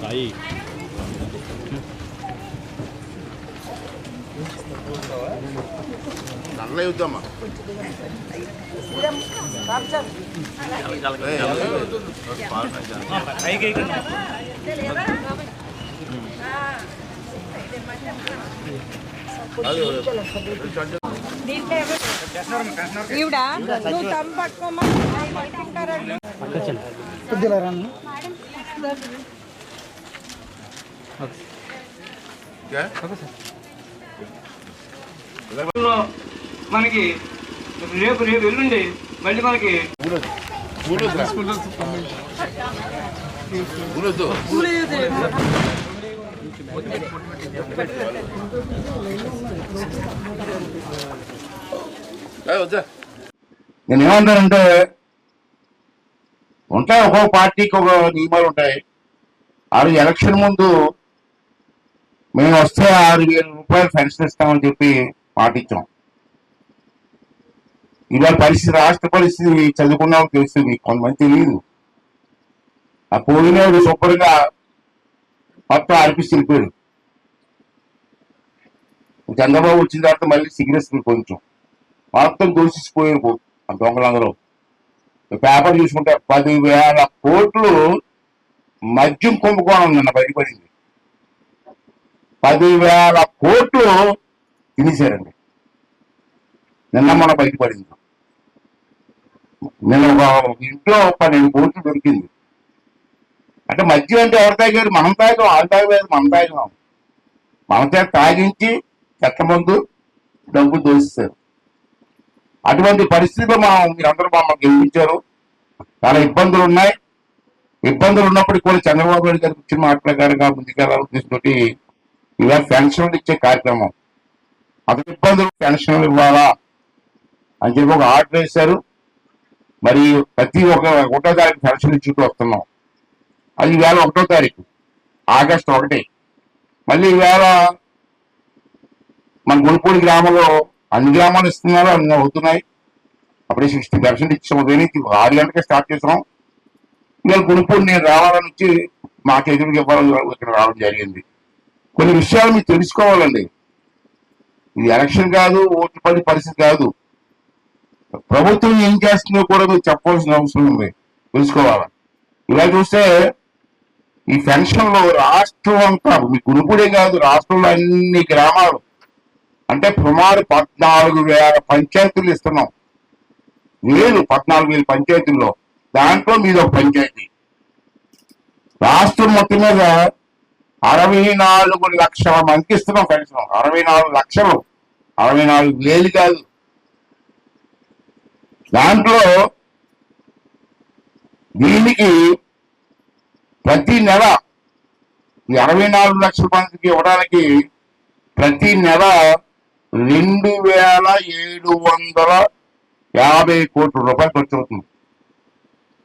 సాయి నల్ల యుద్ధమ్మా ఈవిడ నువ్వు తమ్ము పట్టుకుంటారండి మనకి రేపు రేపు ఎల్లుండి మళ్ళీ మనకి ఊరొద్దు వద్దా నేను ఏమంటానంటే ఉంటాయి ఒక్కొక్క పార్టీకి ఒక నియమాలు ఉంటాయి. ఆరు ఎలక్షన్ ముందు మేము వస్తే ఆరు వేల రూపాయలు పెన్షన్ ఇస్తామని చెప్పి పాటించాం. ఇవాళ పరిస్థితి రాష్ట్ర పరిస్థితి చదువుకున్నామని తెలుస్తుంది కొంతమంది తెలియదు. ఆ పోయినోడు సూపర్గా మొత్తం ఆర్పిసి వెళ్ళిపోయాడు చంద్రబాబు వచ్చిన తర్వాత మళ్ళీ సిగ్నెస్ కొంచెం. మొత్తం దూషించిపోయారు పో- ఆ దొంగలందరూ. పేపర్ చూసుకుంటే పదివేల కోట్లు మద్యం కుంభకోణం నిన్న బయటపడింది. పదివేల కోట్లు తినేశారండి. నిన్న మన బయటపడింది. నిన్న ఒక ఇంట్లో పన్నెండు కోట్లు దొరికింది. అంటే మద్యం అంటే ఎవరు తాగారు మనం తాగాం వాళ్ళు తాగలేదు మనం తాగాం మన చేత తాగించి చెత్త మందు డబ్బు దోస్తారు అటువంటి పరిస్థితిలో మనం మీరందరూ మమ్మల్ని గెలిపించారు. చాలా ఇబ్బందులు ఉన్నాయి ఇబ్బందులు ఉన్నప్పటికీ కూడా చంద్రబాబు నాయుడు గారికి వచ్చిన మాట ప్రకారంగా ముందుకెళ్ళాలని ఉద్దేశంతో ఇవాళ పెన్షన్లు ఇచ్చే కార్యక్రమం. అతని ఇబ్బందులు పెన్షన్లు ఇవ్వాలా అని చెప్పి ఒక ఆర్డర్ వేశారు. మరి ప్రతి ఒక్క ఒకటో తారీఖు పెన్షన్ ఇచ్చుకుంటూ వస్తున్నాం. అది ఈవేళ ఒకటో తారీఖు ఆగస్టు ఒకటి. మళ్ళీ ఈవేళ మన గుడిపూడి గ్రామంలో అన్ని గ్రామాలు ఇస్తున్నారు అన్ని అవుతున్నాయి. అప్పుడే సిక్స్టీ పర్సెంట్ ఇచ్చాము. దేనికి ఆరు గంటలకే స్టార్ట్ చేస్తున్నాం ఇవాళ గుణపూడి నేను రావాలని వచ్చి మాకు ఎదురుగా ఇవ్వాలని ఇక్కడ రావడం జరిగింది. కొన్ని విషయాలు మీరు తెలుసుకోవాలండి. ఇది ఎలక్షన్ కాదు ఓట్లు పడి పరిస్థితి కాదు. ప్రభుత్వం ఏం చేస్తుందో కూడా మీరు చెప్పవలసిన అవసరం ఉంది. తెలుసుకోవాలి? ఇలా చూస్తే ఈ పెన్షన్లో రాష్ట్రం అంతా మీ గురుపుడే కాదు రాష్ట్రంలో అన్ని గ్రామాలు అంటే సుమారు పద్నాలుగు వేల పంచాయతీలు ఇస్తున్నాం. లేదు పద్నాలుగు వేల పంచాయతీల్లో. దాంట్లో మీద ఒక పంచాయతీ. రాష్ట్రం మొత్తం మీద అరవై నాలుగు లక్షల మందికి ఇస్తున్నాం కనీసం. అరవై నాలుగు లక్షలు. అరవై నాలుగు వేలు కాదు. దాంట్లో దీనికి ప్రతి నెల ఈ అరవై నాలుగు లక్షల మందికి ఇవ్వడానికి ప్రతి నెల రెండు వేల ఏడు వందల యాభై కోట్ల రూపాయలు ఖర్చు అవుతుంది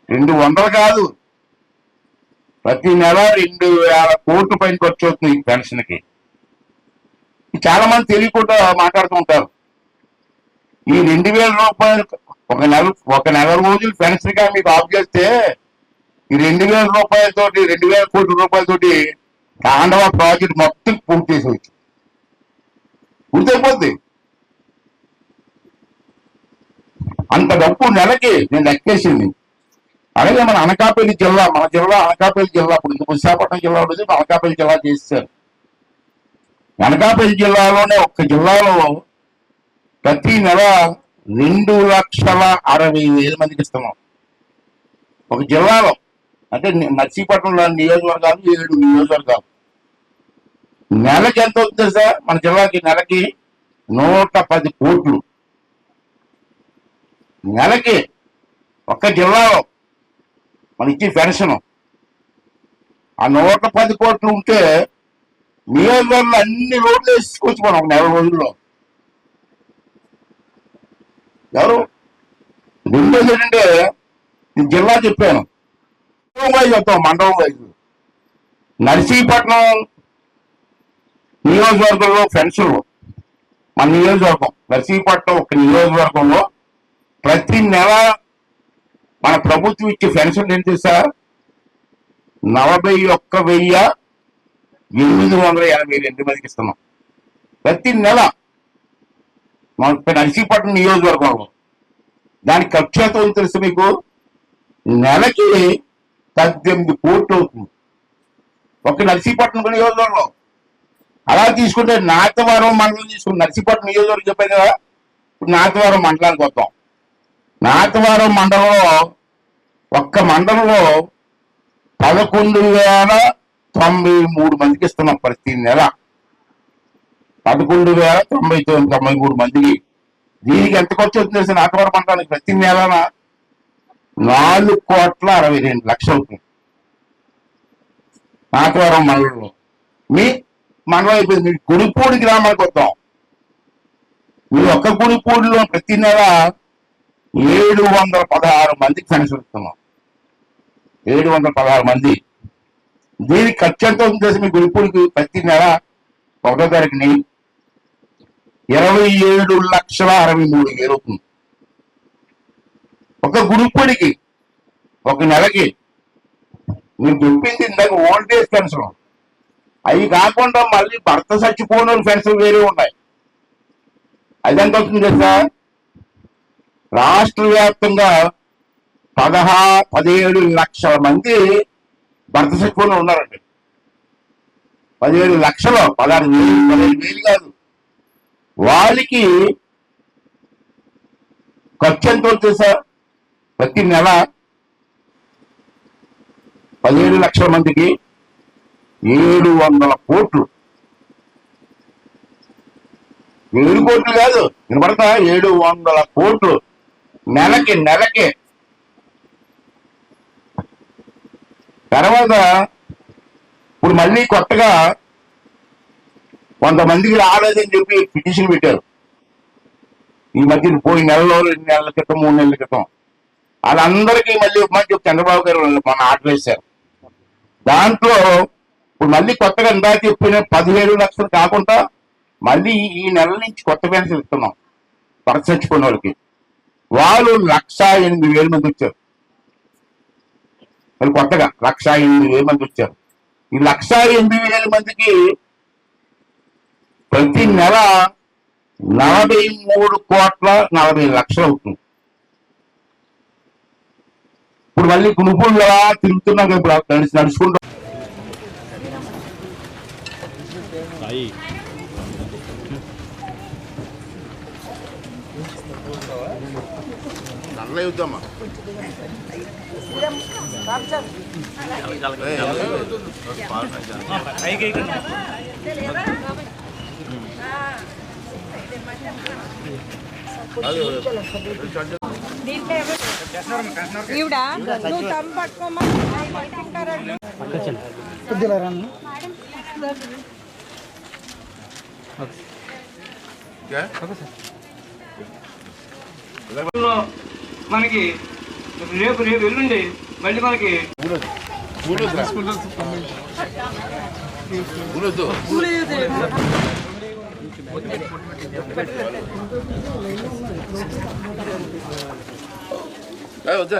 రెండు వందలు కాదు. ప్రతి నెల రెండు వేల కోట్ల పైన ఖర్చు అవుతుంది ఈ పెన్షన్కి. చాలా మంది తెలియకుండా మాట్లాడుతూ ఉంటారు. ఈ రెండు వేల రూపాయలు ఒక నెల ఒక నెల రోజులు పెన్షన్గా మీకు ఆఫ్ చేస్తే ఈ రెండు వేల రూపాయలతోటి రెండు వేల కోట్ల రూపాయలతోటి తాండవ ప్రాజెక్ట్ మొత్తం పూర్తి చేసేవచ్చు పూర్తయిపోద్ది అంత డబ్బు నెలకి నేను లెక్కేసింది. అలాగే మన అనకాపల్లి జిల్లా మన జిల్లా అనకాపల్లి జిల్లా ఇప్పుడు విశాఖపట్నం జిల్లా ఉండేది అనకాపల్లి జిల్లా చేస్తారు అనకాపల్లి జిల్లాలోనే ఒక్క జిల్లాలో ప్రతి నెల రెండు లక్షల అరవై వేల మందికి ఇస్తున్నాం. ఒక జిల్లాలో అంటే నర్సీపట్నంలో నియోజకవర్గాలు ఏడు నియోజకవర్గాలు. నెలకి ఎంత అవుతుంది సార్? మన జిల్లాకి నెలకి నూట పది కోట్లు. నెలకి ఒక్క జిల్లాలో మన ఇచ్చే పెన్షన్. ఆ నూట పది కోట్లు ఉంటే నియోజకవర్గంలో అన్ని రోడ్లు వేసుకోవచ్చు మనం ఒక నెల రోజుల్లో. ఎవరు? రెండోది ఏంటంటే నేను జిల్లా చెప్పాను. వైజ్ వస్తాం మండలం వైజ్ నర్సీపట్నం నియోజకవర్గంలో పెన్షన్లు మన నియోజకవర్గం నర్సీపట్నం ఒక నియోజకవర్గంలో ప్రతి నెల మన ప్రభుత్వం ఇచ్చే పెన్షన్ ఏంటి సార్ నలభై ఒక్క వెయ్యి ఎనిమిది వందల ఎనభై రెండు మందికి ఇస్తున్నాం. ప్రతి నెల మన నర్సీపట్నం నియోజకవర్గంలో దాని ఖర్చు ఎంత తెలుసు మీకు? నెలకి పద్దెనిమిది కోట్లు అవుతుంది. ఒక నర్సీపట్నం నియోజకవర్గంలో అలా తీసుకుంటే నాతవరం మండలం తీసుకుని నర్సీపట్నం నియోజకవర్గం చెప్పాను కదా. ఇప్పుడు నాతవరం మండలానికి వద్దాం. నాతవరం మండలంలో ఒక్క మండలంలో పదకొండు వేల తొంభై మూడు మందికి ఇస్తున్నాం ప్రతి నెల. పదకొండు వేల తొంభై తొమ్మిది తొంభై మూడు మందికి. దీనికి ఎంత ఖర్చు అవుతుంది తెలిసిన నాటవరం మండలానికి ప్రతి నెలన? నాలుగు కోట్ల అరవై రెండు లక్షలు అవుతుంది. నాటవరం మండలంలో. మీ మనం అయిపోయింది గుడిపూడి గ్రామానికి వద్దాం. మీ ఒక్క గుడిపూడిలో ప్రతి నెల ఏడు వందల పదహారు మందికి పెన్షన్ ఇస్తున్నాం ఏడు వందల పదహారు మంది. దీనికి ఖర్చు ఎంత అవుతుంది తెలిసి మీ గుడిపూడికి? ప్రతి నెల ఒకటో తారీఖుని ఇరవై ఏడు లక్షల అరవై మూడు వేలు అవుతుంది. ఒక గుడిపూడికి ఒక నెలకి మీరు చెప్పింది ఇందాక ఓల్డేజ్ పెన్షన్. అవి కాకుండా మళ్ళీ భర్త చచ్చిపోయిన ఫ్రెండ్స్ పెన్షన్ వేరే ఉన్నాయి. అది ఎంత అవుతుంది తెలుసా? రాష్ట్ర వ్యాప్తంగా పదహా పదిహేడు లక్షల మంది భర్త చచ్చిపోయిన ఉన్నారండి. పదిహేడు లక్షలు పదహారు వేలు పదిహేడు వేలు కాదు. వాళ్ళకి ఖర్చు ఎంత అవుతుంది సార్ ప్రతి నెల పదిహేడు లక్షల మందికి ఏడు వందల కోట్లు. ఏడు కోట్లు కాదు వినపడతా? ఏడు వందల కోట్లు. నెలకి నెలకి. తర్వాత ఇప్పుడు మళ్ళీ కొత్తగా కొంతమందికి రాలేదని చెప్పి పిటిషన్ పెట్టారు. ఈ మధ్య పోయిన నెలలో రెండు నెలల క్రితం మూడు నెలల క్రితం. వాళ్ళందరికీ మళ్ళీ మధ్య చంద్రబాబు గారు మన ఆర్డర్ వేశారు. దాంట్లో ఇప్పుడు మళ్ళీ కొత్తగా ఇందాక చెప్పిన పదిహేడు లక్షలు కాకుండా మళ్ళీ ఈ నెల నుంచి కొత్త పెన్షన్ ఇస్తున్నాం. భర్త చచ్చిపోయిన వాళ్ళకి. వాళ్ళు లక్ష ఎనిమిది వేల మంది వచ్చారు. మరి కొత్తగా లక్ష ఎనిమిది వేల మంది వచ్చారు. ఈ లక్ష ఎనిమిది వేల మందికి ప్రతి నెల నలభై మూడు కోట్ల నలభై లక్షలు అవుతుంది. ఇప్పుడు మళ్ళీ గుణపూళ్ళు తిరుగుతున్నాం ఇప్పుడు నడిచి నడుచుకుంటాం సాయి నల్ల యుద్ధమ్మా ఈవిడ నువ్వు తమ్ము పట్టుకోమని పట్టుకుంటారండి లో మనకి రేపు రేపు ఎల్లుండి మళ్ళీ మనకి వద్దా